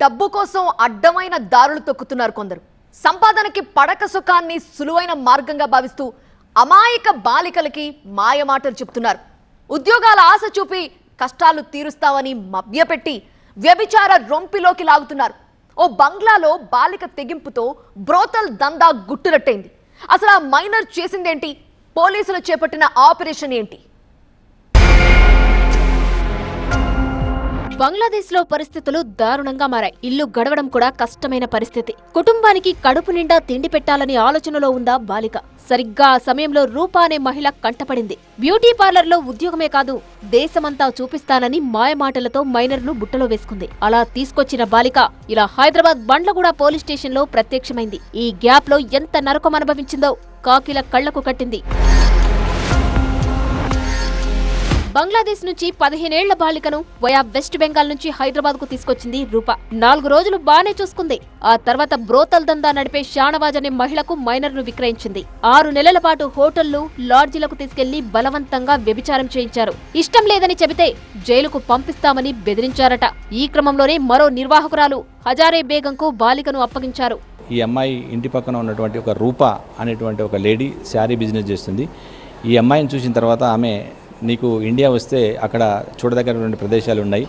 డబ్బు కోసం అడ్డమైన దారులు తొక్కుతున్నారు కొందరు. సంపాదనకి పడక సుఖాన్ని సులువైన మార్గంగా భావిస్తూ అమాయక బాలికలకి మాయమాటలు చెప్తున్నారు. ఉద్యోగాల ఆశ చూపి కష్టాలు తీరుస్తామని మభ్యపెట్టి వ్యభిచార రొంపిలోకి లాగుతున్నారు. ఓ బంగ్లాలో బాలిక తెగింపుతో బ్రోతల్ దందా గుట్టురట్టయింది అసలు ఆ మైనర్ చేసిందేంటి? పోలీసులు చేపట్టిన ఆపరేషన్ ఏంటి? బంగ్లాదేశ్లో పరిస్థితులు దారుణంగా మారాయి. ఇల్లు గడవడం కూడా కష్టమైన పరిస్థితి. కుటుంబానికి కడుపు నిండా తిండి పెట్టాలని ఆలోచనలో ఉందా బాలిక? సరిగ్గా ఆ సమయంలో రూపా అనే మహిళ కంటపడింది. బ్యూటీ పార్లర్లో ఉద్యోగమే కాదు దేశమంతా చూపిస్తానని మాయమాటలతో మైనర్ను బుట్టలో వేసుకుంది. అలా తీసుకొచ్చిన బాలిక ఇలా హైదరాబాద్ బండ్లగూడ పోలీస్ స్టేషన్లో ప్రత్యక్షమైంది. ఈ గ్యాప్లో ఎంత నరకం అనుభవించిందో కాకిల కళ్ళకు కట్టింది. బంగ్లాదేశ్ నుంచి పదిహేనేళ్ళ బాలికను వయా వెస్ట్ బెంగాల్ నుంచి హైదరాబాద్కు తీసుకొచ్చింది రూప. నాలుగు రోజులు బానే చూసుకుంది. ఆ తర్వాత బ్రోతల్ దందా నడిపే షానవాజ్ అనే మహిళకు మైనర్ను విక్రయించింది. ఆరు నెలల పాటు హోటళ్ళు లాడ్జీలకు తీసుకెళ్ళి బలవంతంగా వ్యభిచారం చేయించారు. ఇష్టం లేదని చెబితే జైలుకు పంపిస్తామని బెదిరించారట. ఈ క్రమంలోనే మరో నిర్వాహకురాలు హజారే బేగంకు బాలికను అప్పగించారు. ఈ అమ్మాయి ఇంటి పక్కన ఉన్నటువంటి ఒక రూప అనేటువంటి ఒక లేడీ శారీ బిజినెస్ చేస్తుంది. ఈ అమ్మాయిని చూసిన తర్వాత ఆమె నీకు ఇండియా వస్తే అక్కడ చూడదగినటువంటి ప్రదేశాలు ఉన్నాయి.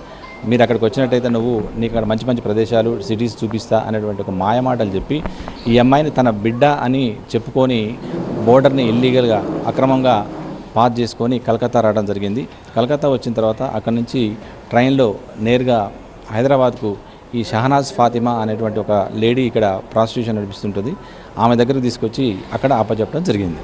మీరు అక్కడికి వచ్చినట్టయితే నువ్వు నీకు అక్కడ మంచి మంచి ప్రదేశాలు సిటీస్ చూపిస్తా అనేటువంటి ఒక మాయమాటలు చెప్పి ఈ అమ్మాయిని తన బిడ్డ అని చెప్పుకొని బోర్డర్ని ఇల్లీగల్గా అక్రమంగా పాస్ చేసుకొని కలకత్తా రావడం జరిగింది. కలకత్తా వచ్చిన తర్వాత అక్కడి నుంచి ట్రైన్లో నేరుగా హైదరాబాద్కు ఈ షహనాజ్ ఫాతిమా అనేటువంటి ఒక లేడీ ఇక్కడ ప్రాస్టిట్యూషన్ నడిపిస్తుంటుంది. ఆమె దగ్గర తీసుకొచ్చి అక్కడ అప్పచెప్పడం జరిగింది.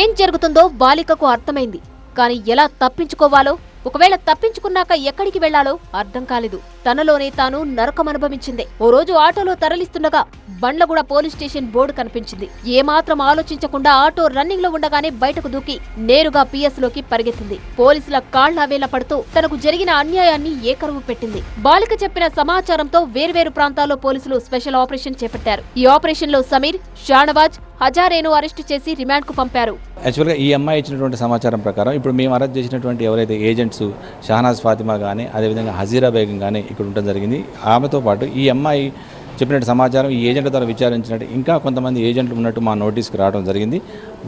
ఏం జరుగుతుందో బాలికకు అర్థమైంది. కానీ ఎలా తప్పించుకోవాలో ఒకవేళ తప్పించుకున్నాక ఎక్కడికి వెళ్ళాలో అర్థం కాలేదు. తనలోనే తాను నరకం అనుభవించింది. ఓ రోజు ఆటోలో తరలిస్తుండగా బండ్లగూడ పోలీస్ స్టేషన్ బోర్డు కనిపించింది. ఏమాత్రం ఆలోచించకుండా ఆటో రన్నింగ్లో ఉండగానే బయటకు దూకి నేరుగా పిఎస్లోకి పరిగెత్తింది. పోలీసుల కాళ్ళావేలా పడుతూ తనకు జరిగిన అన్యాయాన్ని ఏకరువు పెట్టింది. బాలిక చెప్పిన సమాచారంతో వేర్వేరు ప్రాంతాల్లో పోలీసులు స్పెషల్ ఆపరేషన్ చేపట్టారు. ఈ ఆపరేషన్లో సమీర్ షానవాజ్ హజారేను అరెస్టు చేసి రిమాండ్కు పంపారు. యాక్చువల్గా ఈ అమ్మాయి ఇచ్చినటువంటి సమాచారం ప్రకారం ఇప్పుడు మేము అరెస్ట్ చేసినటువంటి ఎవరైతే ఏజెంట్స్ షహనాజ్ ఫాతిమా కానీ అదేవిధంగా హజీరా బేగం కానీ ఇక్కడ ఉండడం జరిగింది. ఆమెతో పాటు ఈ అమ్మాయి చెప్పినట్టు సమాచారం ఈ ఏజెంట్ల ద్వారా విచారించినట్టు ఇంకా కొంతమంది ఏజెంట్లు ఉన్నట్టు మా నోటీస్కి రావడం జరిగింది.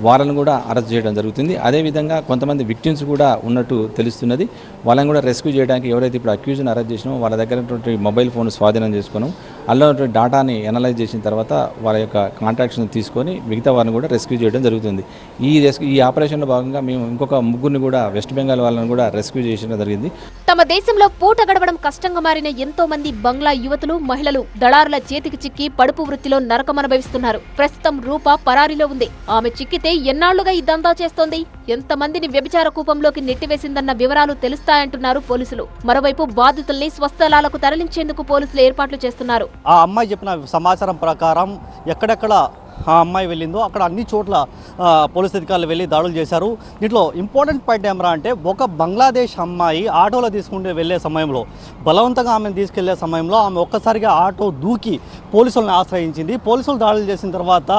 వాళ్ళని కూడా అరెస్ట్ చేయడం జరుగుతుంది. అదేవిధంగా కొంతమంది విక్టిమ్స్ కూడా ఉన్నట్టు తెలుస్తున్నది. వాళ్ళని కూడా రెస్క్యూ చేయడానికి ఎవరైతే ఇప్పుడు అక్యూజ్ని అరెస్ట్ చేసినామో వాళ్ళ దగ్గర మొబైల్ ఫోన్ స్వాధీనం చేసుకున్నాం. అందులో డేటాని డాటాని అనలైజ్ చేసిన తర్వాత వాళ్ళ యొక్క కాంట్రాక్షన్ తీసుకొని మిగతా వారిని కూడా రెస్క్యూ చేయడం జరుగుతుంది. ఈ రెస్క్యూ ఈ ఆపరేషన్లో భాగంగా మేము ఇంకొక ముగ్గురిని కూడా వెస్ట్ బెంగాల్ వాళ్ళని కూడా రెస్క్యూ చేయడం జరిగింది. తమ దేశంలో పూట గడవడం కష్టంగా మారిన ఎంతో మంది బంగ్లా యువతులు మహిళలు దళారుల చేతికి చిక్కి పడుపు వృత్తిలో నరకమనుభవిస్తున్నారు ప్రస్తుతం రూప పరారీలో ఉంది. ఆమె చిక్కితే ఎన్నాళ్ళుగా ఈ దందా చేస్తోంది? ఎంతమందిని వ్యభిచార కూపంలోకి నెట్టివేసిందన్న వివరాలు తెలుస్తాయంటున్నారు పోలీసులు. మరోవైపు బాధితుల్ని స్వస్థలాలకు తరలించేందుకు పోలీసులు ఏర్పాట్లు చేస్తున్నారు. ఆ అమ్మాయి చెప్పిన సమాచారం ప్రకారం ఎక్కడెక్కడ ఆ అమ్మాయి వెళ్ళిందో అక్కడ అన్ని చోట్ల పోలీస్ అధికారులు వెళ్ళి దాడులు చేశారు. దీంట్లో ఇంపార్టెంట్ పాయింట్ ఏమరా అంటే ఒక బంగ్లాదేశ్ అమ్మాయి ఆటోలో తీసుకుంటే వెళ్ళే సమయంలో బలవంతంగా ఆమెను తీసుకెళ్ళే సమయంలో ఆమె ఒక్కసారిగా ఆటో దూకి పోలీసులను ఆశ్రయించింది. పోలీసులు దాడులు చేసిన తర్వాత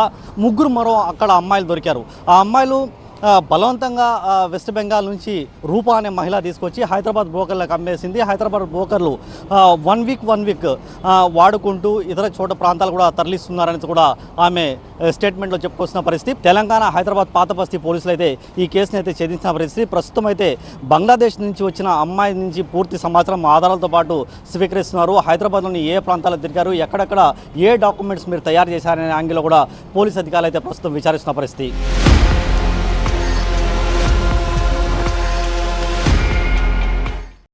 ముగ్గురు మరో అక్కడ అమ్మాయిలు దొరికారు. ఆ అమ్మాయిలు బలవంతంగా వెస్ట్ బెంగాల్ నుంచి రూపా అనే మహిళ తీసుకొచ్చి హైదరాబాద్ బ్రోకర్లకు అమ్మేసింది. హైదరాబాద్ బ్రోకర్లు వన్ వీక్ వన్ వీక్ వాడుకుంటూ ఇతర చోట ప్రాంతాలు కూడా తరలిస్తున్నారని కూడా ఆమె స్టేట్మెంట్లో చెప్పుకొస్తున్న పరిస్థితి. తెలంగాణ హైదరాబాద్ పాత బస్తీ పోలీసులు అయితే ఈ కేసుని అయితే ఛేదించిన పరిస్థితి. ప్రస్తుతం అయితే బంగ్లాదేశ్ నుంచి వచ్చిన అమ్మాయి నుంచి పూర్తి సమాచారం ఆధారాలతో పాటు స్వీకరిస్తున్నారు. హైదరాబాద్లోని ఏ ప్రాంతాలు తిరిగారు ఎక్కడెక్కడ ఏ డాక్యుమెంట్స్ మీరు తయారు చేశారనే యాంగిల్లో కూడా పోలీస్ అధికారులు అయితే ప్రస్తుతం విచారిస్తున్న పరిస్థితి.